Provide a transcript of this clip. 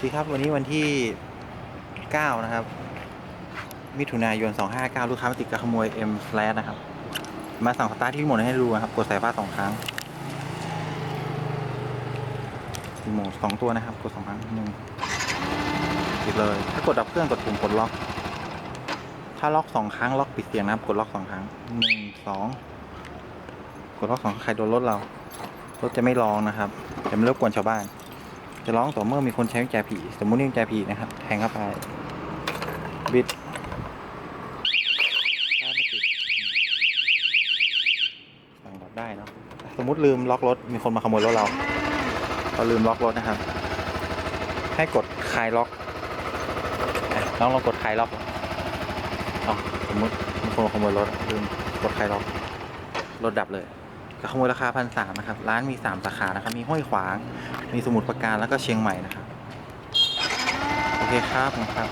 สวัสดีครับวันนี้วันที่ 9 นะครับ มิถุนายน 259 ลูกค้ามาติดกับขโมย M Flash นะครับ มาสั่งสตาร์ทที่รีโมทให้ดูนะครับ กดสายฟ้าสองครั้งรีโมทสองตัวนะครับ กดสองครั้งหนึ่งปิดเลย ถ้ากดดับเครื่องกดปุ่มกดล็อก ถ้าล็อกสองครั้งล็อกปิดเสียงนะครับ กดล็อกสองครั้งหนึ่งสองกดล็อกสองครั้งใครโดนรถเรารถจะไม่ร้องนะครับจะไม่รบกวนชาวบ้าน จะร้องต่อเมื่อมีคนใช้กุญแจผี สมมุตินี่กุญแจผีนะครับ แทงเข้าไป บิดได้ไม่ติดสั่งดับได้เนาะ สมมุติลืมล็อกรถ มีคนมาขโมยรถเรา เราลืมล็อกรถนะครับ ให้กดคลายล็อกน้องลองกดคลายล็อกอ๋อสมมติมีคนมาขโมยรถลืมกดคลายล็อก รถดับเลย ขโมยราคาพันสามนะครับ ร้านมีสามสาขานะครับ มีห้วยขวาง มีสมุทรปราการแล้วก็เชียงใหม่นะครับ โอเคครับผมครับ